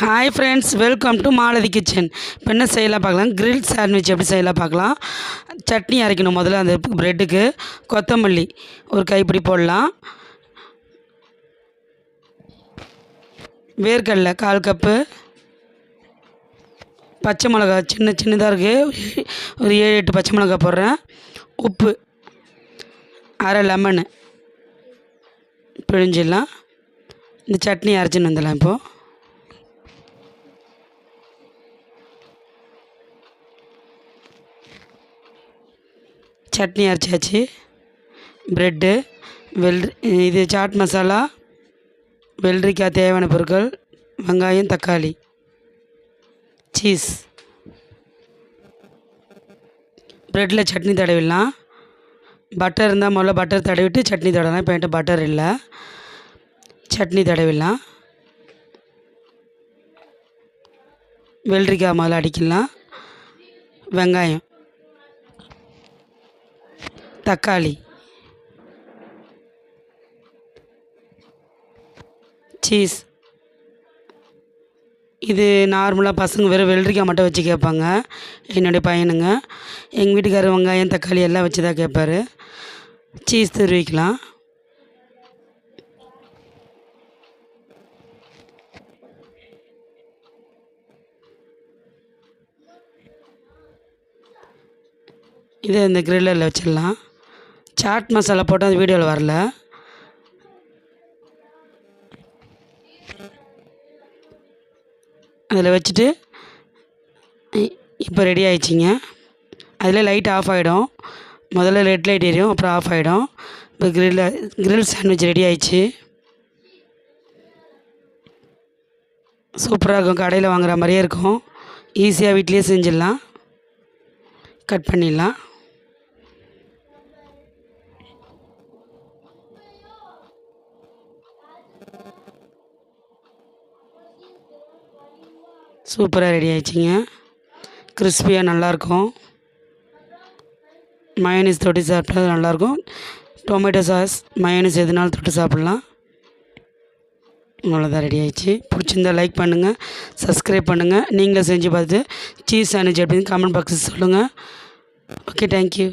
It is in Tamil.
Hi friends welcome to Malathi kitchen இப்போ என்ன செய்யலாம் பார்க்கலாம்? கிரில் சாண்ட்விச் எப்படி செய்யலாம் பார்க்கலாம்? சட்னி அரைக்கணும் முதல்ல அந்த ப்ரெட்டுக்கு கொத்தமல்லி ஒரு கைப்பிடி போடலாம். வேர்க்கடலை கால் கப்பு. பச்சை மிளகா சின்ன சின்னதாக இருக்குது ஒரு ஏழு எட்டு பச்சை மிளகா போடுறேன். உப்பு அரை லெமனு. பிழிஞ்சிடலாம். இந்த சட்னி அரைச்சின்னு வந்துடலாம் இப்போது சட்னி அரைச்சாச்சு. ப்ரெட்டு வெள் இது சாட் மசாலா வெள்ளரிக்காய் தேவையான பொருட்கள் வெங்காயம் தக்காளி சீஸ் ப்ரெட்டில் சட்னி தடவிடலாம். பட்டர் இருந்தால் முதல்ல பட்டர் தடவிட்டு சட்னி தடவலாம். இப்போ என்கிட்ட பட்டர் இல்லை. சட்னி தடவிடலாம். வெள்ளரிக்காய் முதல்ல அடிக்கலாம். வெங்காயம். தக்காளி சீஸ் இது நார்மலாக பசங்க வெறும் வெள்ளரிக்காய் மட்டும் வச்சு கேட்பாங்க. என்னுடைய பையனுங்க. எங்கள் வீட்டுக்காரர் வெங்காயம் தக்காளி எல்லாம் வச்சு தான் கேட்பாரு. சீஸ் தெரிவிக்கலாம். இதை இந்த கிரில்லரில் வச்சிடலாம். சாட் மசாலா போட்டு அந்த வீடியோவில் வரல. அதில் வச்சுட்டு இப்போ ரெடி ஆயிடுச்சிங்க. அதில் லைட் ஆஃப் ஆகிடும் முதல்ல ரெட் லைட் எரியும் அப்புறம் ஆஃப் ஆகிடும் இப்போ கிரில் கிரில் சாண்ட்விச் ரெடி ஆயிடுச்சு. சூப்பராக இருக்கும். கடையில் வாங்குகிற மாதிரியே இருக்கும். ஈஸியாக வீட்லேயே செஞ்சிடலாம். கட் பண்ணிடலாம். சூப்பராக ரெடி ஆயிடுச்சிங்க. கிறிஸ்பியாக நல்லாயிருக்கும் மயோனீஸ் தொட்டி சாப்பிட்டா நல்லாயிருக்கும் டொமேட்டோ சாஸ் மயோனீஸ் எதுனாலும் தொட்டு சாப்பிட்லாம். அவ்வளோதான் ரெடி ஆயிடுச்சு. பிடிச்சிருந்தா லைக் பண்ணுங்கள் சப்ஸ்கிரைப் பண்ணுங்கள் நீங்களும் செஞ்சு பார்த்து சீஸ் சாண்ட்விச் அப்படின்னு கமெண்ட் பாக்ஸில் சொல்லுங்கள் ஓகே தேங்க்யூ